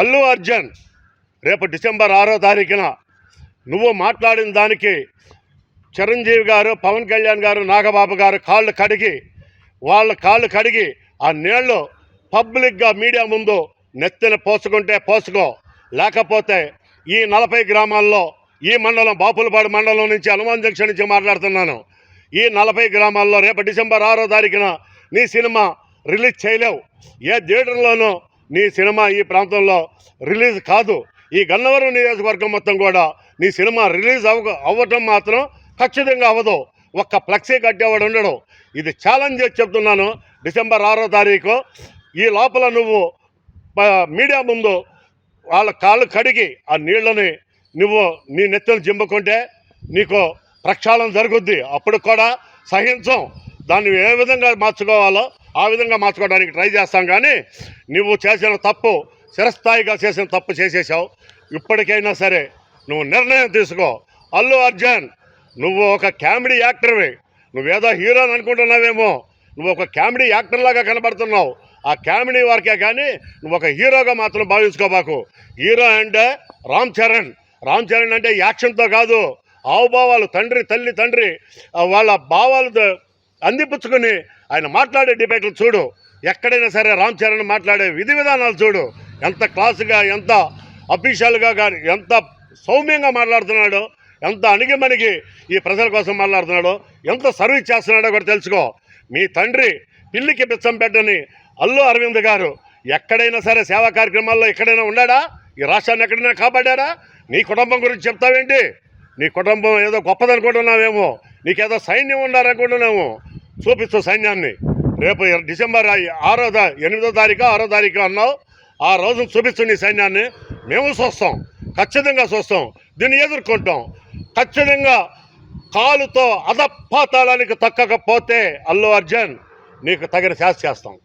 అల్లు అర్జున్ రేపు డిసెంబర్ ఆరో తారీఖున నువ్వు మాట్లాడిన దానికి చిరంజీవి గారు పవన్ కళ్యాణ్ గారు నాగబాబు గారు కాళ్ళు కడిగి వాళ్ళ కాళ్ళు కడిగి ఆ నీళ్ళు పబ్లిక్గా మీడియా ముందు నెత్తిన పోసుకుంటే పోసుకో. లేకపోతే ఈ నలభై గ్రామాల్లో ఈ మండలం బాపులపాడు మండలం నుంచి హనుమాన్ జంక్షన్ నుంచి మాట్లాడుతున్నాను. ఈ నలభై గ్రామాల్లో రేపు డిసెంబర్ ఆరో తారీఖున నీ సినిమా రిలీజ్ చేయలేవు. ఏ థియేటర్లోనూ నీ సినిమా ఈ ప్రాంతంలో రిలీజ్ కాదు. ఈ గన్నవరం నియోజకవర్గం మొత్తం కూడా నీ సినిమా రిలీజ్ అవ అవ్వటం మాత్రం ఖచ్చితంగా అవ్వదు. ఒక్క ఫ్లెక్సీ కట్టేవాడు ఉండడు. ఇది ఛాలెంజ్ చేసి చెప్తున్నాను. డిసెంబర్ ఆరో తారీఖు ఈ లోపల నువ్వు మీడియా ముందు వాళ్ళ కాళ్ళు కడిగి ఆ నీళ్ళని నువ్వు నీ నెత్తలు జింపుకుంటే నీకు ప్రక్షాళన జరుగుద్ది. అప్పుడు కూడా సహించం. దాన్ని ఏ విధంగా మార్చుకోవాలో ఆ విధంగా మార్చుకోవడానికి ట్రై చేస్తాం కానీ నువ్వు చేసిన తప్పు చిరస్థాయిగా చేసిన తప్పు చేసేసావు. ఇప్పటికైనా సరే నువ్వు నిర్ణయం తీసుకో. అల్లు అర్జున్ నువ్వు ఒక కామెడీ యాక్టర్వి. నువ్వేదో హీరో అని అనుకుంటున్నావేమో. నువ్వు ఒక కామెడీ యాక్టర్ లాగా కనబడుతున్నావు. ఆ కామెడీ వరకే కానీ నువ్వు ఒక హీరోగా మాత్రం భావించుకోబాకు. హీరో అంటే రామ్ చరణ్. రామ్ చరణ్ అంటే యాక్షన్తో కాదు ఆవుభావాలు తండ్రి తల్లి తండ్రి వాళ్ళ భావాలు అందిపుచ్చుకుని అందిపుచ్చుకొని ఆయన మాట్లాడే డిబేట్లు చూడు. ఎక్కడైనా సరే రామ్ చరణ్ మాట్లాడే విధి విధానాలు చూడు. ఎంత క్లాసుగా ఎంత అఫీషియల్గా కానీ ఎంత సౌమ్యంగా మాట్లాడుతున్నాడో ఎంత అణిగిమణిగి ఈ ప్రజల కోసం మాట్లాడుతున్నాడో ఎంత సర్వీస్ చేస్తున్నాడో కూడా తెలుసుకో. మీ తండ్రి పిల్లికి పిచ్చం పెట్టని అల్లు అరవింద్ గారు ఎక్కడైనా సరే సేవా కార్యక్రమాల్లో ఎక్కడైనా ఉన్నాడా? ఈ రాష్ట్రాన్ని ఎక్కడైనా కాపాడారా నీ కుటుంబం గురించి చెప్తావేంటి? నీ కుటుంబం ఏదో గొప్పదనుకుంటున్నావేమో. నీకేదో సైన్యం ఉండాలనుకుంటున్నాము చూపిస్తూ సైన్యాన్ని. రేపు డిసెంబర్ ఆరో ఎనిమిదో తారీఖు ఆరో తారీఖు అన్నావు. ఆ రోజు చూపిస్తుంది సైన్యాన్ని. మేము చూస్తాం. ఖచ్చితంగా చూస్తాం. దీన్ని ఎదుర్కొంటాం. ఖచ్చితంగా కాలుతో అధపాతాళానికి తక్కకపోతే అల్లు అర్జున్ నీకు తగిన శాస్తి చేస్తాం.